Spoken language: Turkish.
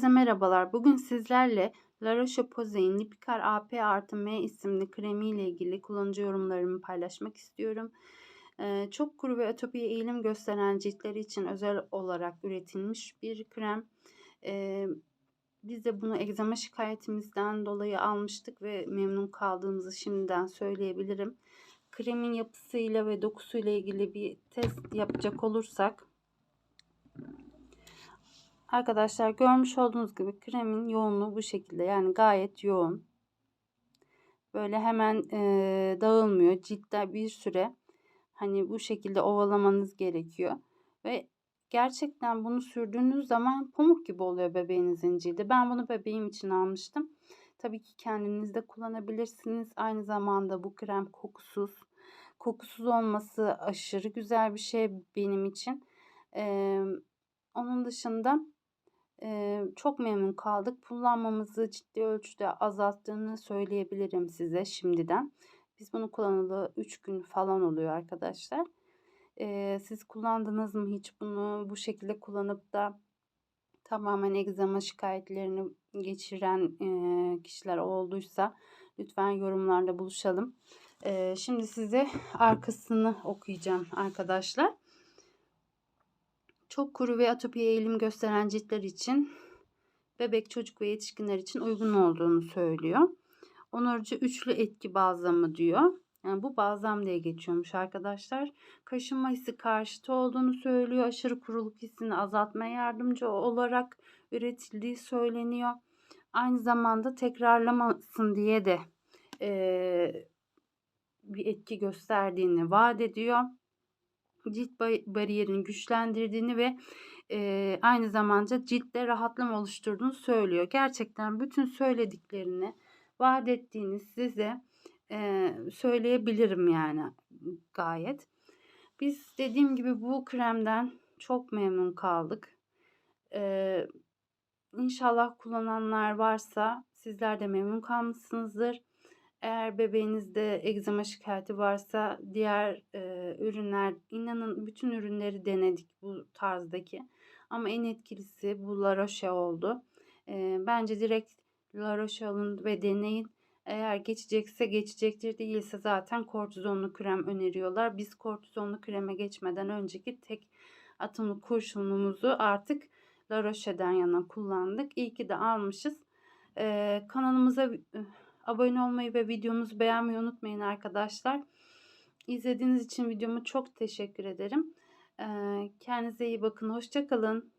merhabalar. Bugün sizlerle La Roche-Posay'in Lipikar AP artı M isimli kremi ile ilgili kullanıcı yorumlarımı paylaşmak istiyorum. Ee, çok kuru ve atopiye eğilim gösteren ciltleri için özel olarak üretilmiş bir krem. Ee, biz de bunu egzama şikayetimizden dolayı almıştık ve memnun kaldığımızı şimdiden söyleyebilirim. Kremin yapısıyla ve dokusuyla ilgili bir test yapacak olursak Arkadaşlar görmüş olduğunuz gibi kremin yoğunluğu bu şekilde. Yani gayet yoğun. Böyle hemen e, dağılmıyor. Ciltte bir süre hani bu şekilde ovalamanız gerekiyor. Ve gerçekten bunu sürdüğünüz zaman pamuk gibi oluyor bebeğinizin cildi. Ben bunu bebeğim için almıştım. Tabii ki kendiniz de kullanabilirsiniz. Aynı zamanda bu krem kokusuz. Kokusuz olması aşırı güzel bir şey benim için. Ee, onun dışında çok memnun kaldık. Kullanmamızı ciddi ölçüde azalttığını söyleyebilirim size şimdiden. Biz bunu kullanalı 3 gün falan oluyor arkadaşlar. siz kullandınız mı hiç bunu bu şekilde kullanıp da tamamen egzama şikayetlerini geçiren kişiler olduysa lütfen yorumlarda buluşalım. şimdi size arkasını okuyacağım arkadaşlar. Çok kuru ve atopiye eğilim gösteren ciltler için bebek, çocuk ve yetişkinler için uygun olduğunu söylüyor. Onarıcı üçlü etki balzamı diyor. Yani bu balzam diye geçiyormuş arkadaşlar. Kaşınma hissi karşıtı olduğunu söylüyor. Aşırı kuruluk hissini azaltmaya yardımcı olarak üretildiği söyleniyor. Aynı zamanda tekrarlamasın diye de e, bir etki gösterdiğini vaat ediyor cilt bariyerini güçlendirdiğini ve e, aynı zamanda ciltte rahatlama oluşturduğunu söylüyor. Gerçekten bütün söylediklerini vaat ettiğini size e, söyleyebilirim yani gayet. Biz dediğim gibi bu kremden çok memnun kaldık. Ee, inşallah kullananlar varsa sizler de memnun kalmışsınızdır. Eğer bebeğinizde egzama şikayeti varsa diğer e, ürünler inanın bütün ürünleri denedik bu tarzdaki. Ama en etkilisi bu La Roche oldu. E, bence direkt La Roche alın ve deneyin. Eğer geçecekse geçecektir değilse zaten kortizonlu krem öneriyorlar. Biz kortizonlu kreme geçmeden önceki tek atımlı kurşunumuzu artık La Roche'den yana kullandık. İyi ki de almışız. Ee, kanalımıza Abone olmayı ve videomuzu beğenmeyi unutmayın arkadaşlar. İzlediğiniz için videomu çok teşekkür ederim. Kendinize iyi bakın. Hoşçakalın.